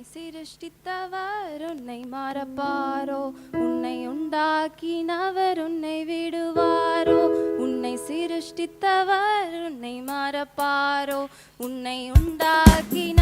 உன்னை சிருஷ்டித்தவர் உன்னை மறப்பாரோ? உன்னை உண்டாக்கினவர் உன்னை விடுவாரோ? உன்னை சிருஷ்டித்தவர் உன்னை மறப்பாரோ? உன்னை உண்டாக்கின